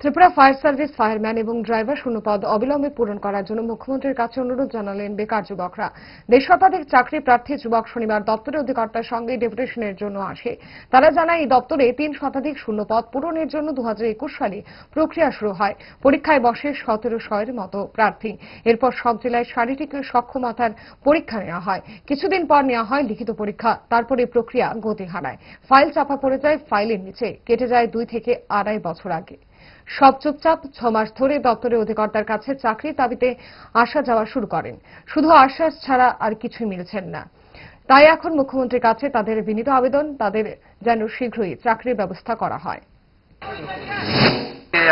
Tripura fire service, fireman এবং driver শূন্যপদ অবিলম্বে পূরণ করার জন্য মুখ্যমন্ত্রীর কাছে অনুরোধ জানালেন বেকার যুবকরা। দেশ শতাধিক চাকরি প্রার্থী যুবক শনিবার দপ্তরের অধিকর্তার সঙ্গে ডেপুটেশনের জন্য আসে। তারা জানায়, এই দপ্তরে তিন শতাধিক শূন্যপদ পূরণের জন্য দু হাজার একুশ সালে প্রক্রিয়া শুরু হয়। পরীক্ষায় বসে সতেরো শয়ের মতো প্রার্থী। এরপর সব জেলায় শারীরিক সক্ষমতার পরীক্ষা নেওয়া হয়। কিছুদিন পর নেওয়া হয় লিখিত পরীক্ষা। তারপরে প্রক্রিয়া গতি হারায়। ফাইল চাপা পড়ে যায় ফাইলের নিচে। কেটে যায় দুই থেকে আড়াই বছর আগে। সব চুপচাপ ছ মাস ধরে দপ্তরের অধিকর্তার কাছে চাকরির দাবিতে আসা যাওয়া শুরু করেন। শুধু আশ্বাস ছাড়া আর কিছুই মিলছেন না। তাই এখন মুখ্যমন্ত্রীর কাছে তাদের বিনীত আবেদন, তাদের যেন শীঘ্রই চাকরির ব্যবস্থা করা হয়।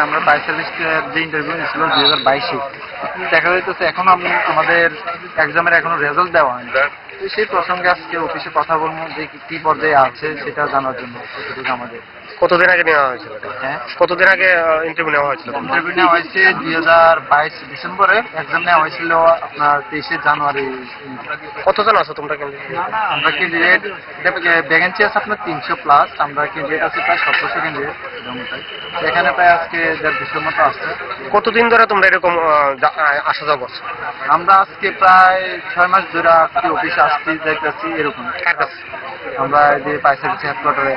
আমরা সার্ভিস যে ইন্টারভিউ নিয়েছিল দুই হাজার বাইশে, দেখা যাইতেছে এখনও আমি আমাদের এক্সামের এখনও রেজাল্ট দেওয়া হয়নি। তো সেই প্রসঙ্গে আজকে অফিসে কথা বলব যে কি- কি পর্যায়ে আছে সেটা জানার জন্য কতটুকু আমাদের। কতদিন আগে নেওয়া হয়েছিল? হ্যাঁ? কতদিন আগে ইন্টারভিউ নেওয়া হয়েছিল? ইন্টারভিউ নেওয়া হয়েছে দুই হাজার বাইশ ডিসেম্বরে। এক্সাম নেওয়া হয়েছিল আপনার তেইশে জানুয়ারি। কতজন আছো তোমরা কিন্তু আমরা ক্যান্ডিডেট ভ্যাকেন্সি আছে আপনার তিনশো প্লাস আমরা কি ক্যান্ডিডেট আছে প্রায় সতেরোশো ক্যান্ডিডেট এখানে প্রায় আজকে দেড় দুশোর মতো আসছে কতদিন ধরে তোমরা এরকম আসা যাওয়া করছ আমরা আজকে প্রায় ছয় মাস ধরে আজকে অফিসে আসছি যাইতেছি এরকম। কার কাছে আমরা এই যে পাইসার্ভিস হেডকোয়ার্টারে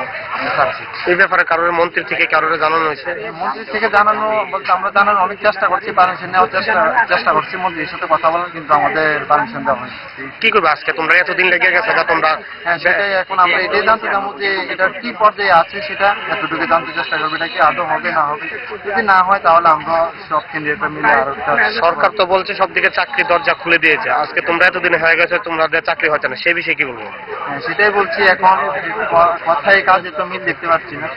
থাকছি। এই ব্যাপারে কারোর মন্ত্রী থেকে কারোর জানানো হয়েছে? মন্ত্রী থেকে জানানো বলতে আমরা জানানোর অনেক চেষ্টা করছি পারমিশন নেওয়ার চেষ্টা চেষ্টা করছি মন্ত্রীর সাথে কথা বলার কিন্তু আমাদের পারমিশন দেওয়া হয়নি। কি করবে আজকে? তোমরা এতদিন লেগে গেছে তোমরা হ্যাঁ সেটাই এখন আমরা এটাই জানতে চাবো যে এটা কি পর্যায়ে আছে সেটা এতটুকু জানতে চেষ্টা করব এটা কি আদৌ হবে না হবে। যদি না হয় তাহলে আমরা সব ক্যান্ডিডেটরা মিলে আরও সরকার তো বলছে সব দিকে চাকরি দরজা খুলে দিয়েছে। আজকে তোমরা এতদিন হয়ে গেছে তোমাদের চাকরি হচ্ছে না সেই বিষয়ে কি বলব? হ্যাঁ, সেটাই বলছি এখন কথায় কাজে তো মিল দেখতে পাচ্ছি না।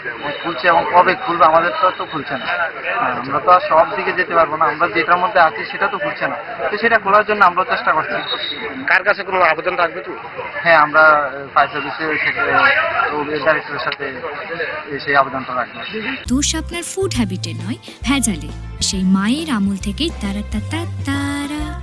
খুলছে এবং কবে খুলবে আমাদের তো আর তো খুলছে না। হ্যাঁ, আমরা তো আর সব দিকে যেতে পারব না আমরা যেটার মধ্যে আছি সেটা তো খুলছে না। তো সেটা খোলার জন্য আমরা চেষ্টা করছি। কার কাছে কোনো আবেদন রাখবে তুমি হ্যাঁ আমরা ফায়ার সার্ভিসের ডাইরেক্টরের সাথে সেই আবেদনটা রাখব। দোষ আপনার ফুড হ্যাবিটে নয় ভেজালে। সেই মায়ের আমল থেকেই তারা তা তা তারা